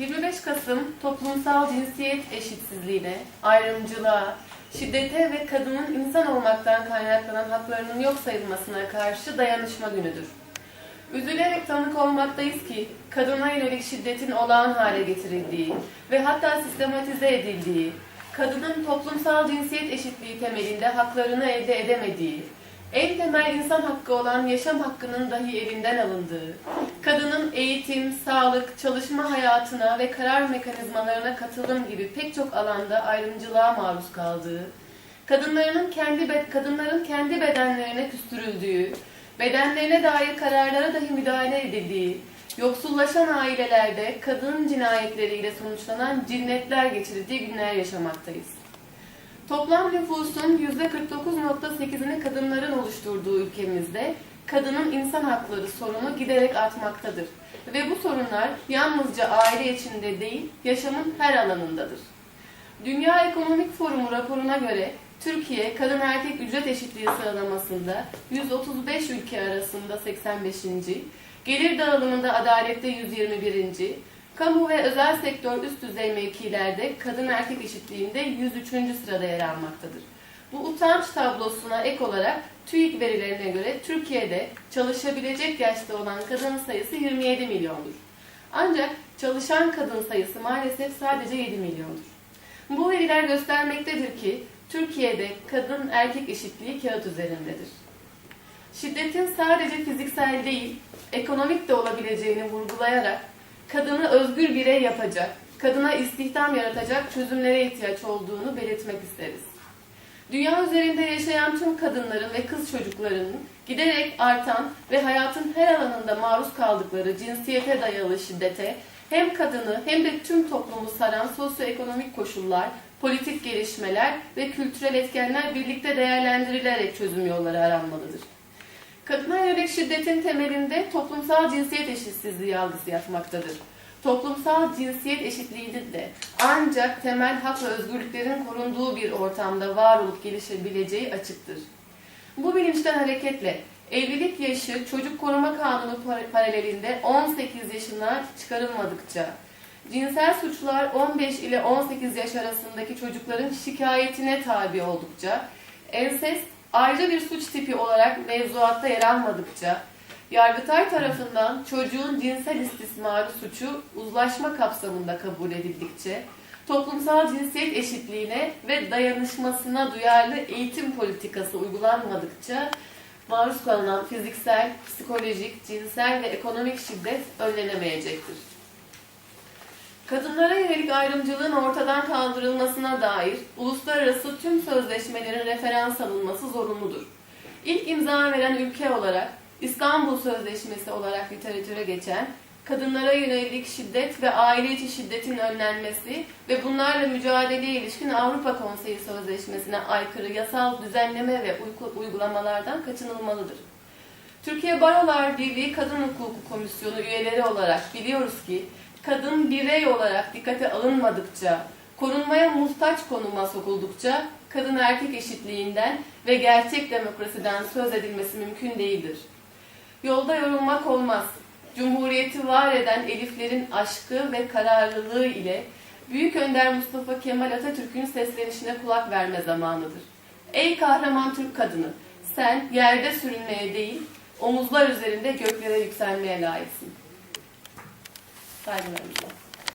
25 Kasım toplumsal cinsiyet eşitsizliğine, ayrımcılığa, şiddete ve kadının insan olmaktan kaynaklanan haklarının yok sayılmasına karşı dayanışma günüdür. Üzülerek tanık olmaktayız ki kadına yönelik şiddetin olağan hale getirildiği ve hatta sistematize edildiği, kadının toplumsal cinsiyet eşitliği temelinde haklarını elde edemediği, en temel insan hakkı olan yaşam hakkının dahi elinden alındığı, kadının eğitim, sağlık, çalışma hayatına ve karar mekanizmalarına katılım gibi pek çok alanda ayrımcılığa maruz kaldığı, kadınların kendi kadınların kendi bedenlerine küstürüldüğü, bedenlerine dair kararlara dahi müdahale edildiği, yoksullaşan ailelerde kadın cinayetleriyle sonuçlanan cinnetler geçirildiği günler yaşamaktayız. Toplam nüfusun %49.8'ini kadınların oluşturduğu ülkemizde kadının insan hakları sorunu giderek artmaktadır. Ve bu sorunlar yalnızca aile içinde değil, yaşamın her alanındadır. Dünya Ekonomik Forumu raporuna göre Türkiye kadın erkek ücret eşitliği sıralamasında 135 ülke arasında 85. Gelir dağılımında adalette 121. Kamu ve özel sektör üst düzey mevkilerde kadın erkek eşitliğinde 103. sırada yer almaktadır. Bu utanç tablosuna ek olarak TÜİK verilerine göre Türkiye'de çalışabilecek yaşta olan kadın sayısı 27 milyondur. Ancak çalışan kadın sayısı maalesef sadece 7 milyondur. Bu veriler göstermektedir ki Türkiye'de kadın erkek eşitliği kağıt üzerindedir. Şiddetin sadece fiziksel değil, ekonomik de olabileceğini vurgulayarak kadını özgür birey yapacak, kadına istihdam yaratacak çözümlere ihtiyaç olduğunu belirtmek isteriz. Dünya üzerinde yaşayan tüm kadınların ve kız çocuklarının giderek artan ve hayatın her alanında maruz kaldıkları cinsiyete dayalı şiddete hem kadını hem de tüm toplumu saran sosyoekonomik koşullar, politik gelişmeler ve kültürel etkenler birlikte değerlendirilerek çözüm yolları aranmalıdır. Kadına yönelik şiddetin temelinde toplumsal cinsiyet eşitsizliği algısı yatmaktadır. Toplumsal cinsiyet eşitliğinin de ancak temel hak ve özgürlüklerin korunduğu bir ortamda var olup gelişebileceği açıktır. Bu bilinçten hareketle evlilik yaşı çocuk koruma kanunu par- paralelinde 18 yaşına çıkarılmadıkça, cinsel suçlar 15 ile 18 yaş arasındaki çocukların şikayetine tabi oldukça, ensest ayrı bir suç tipi olarak mevzuatta yer almadıkça, Yargıtay tarafından çocuğun cinsel istismarı suçu uzlaşma kapsamında kabul edildikçe, toplumsal cinsiyet eşitliğine ve dayanışmasına duyarlı eğitim politikası uygulanmadıkça maruz kalınan fiziksel, psikolojik, cinsel ve ekonomik şiddet önlenemeyecektir. Kadınlara yönelik ayrımcılığın ortadan kaldırılmasına dair uluslararası tüm sözleşmelerin referans alınması zorunludur. İlk imza veren ülke olarak İstanbul Sözleşmesi olarak literatüre geçen kadınlara yönelik şiddet ve aile içi şiddetin önlenmesi ve bunlarla mücadeleye ilişkin Avrupa Konseyi Sözleşmesi'ne aykırı yasal düzenleme ve uygu- uygulamalardan kaçınılmalıdır. Türkiye Barolar Birliği Kadın Hukuku Komisyonu üyeleri olarak biliyoruz ki kadın birey olarak dikkate alınmadıkça, korunmaya muhtaç konuma sokuldukça kadın erkek eşitliğinden ve gerçek demokrasiden söz edilmesi mümkün değildir. Yolda yorulmak olmaz. Cumhuriyeti var eden eliflerin aşkı ve kararlılığı ile Büyük Önder Mustafa Kemal Atatürk'ün seslenişine kulak verme zamanıdır. Ey kahraman Türk kadını, sen yerde sürünmeye değil, omuzlar üzerinde göklere yükselmeye layıksın. 八厘米。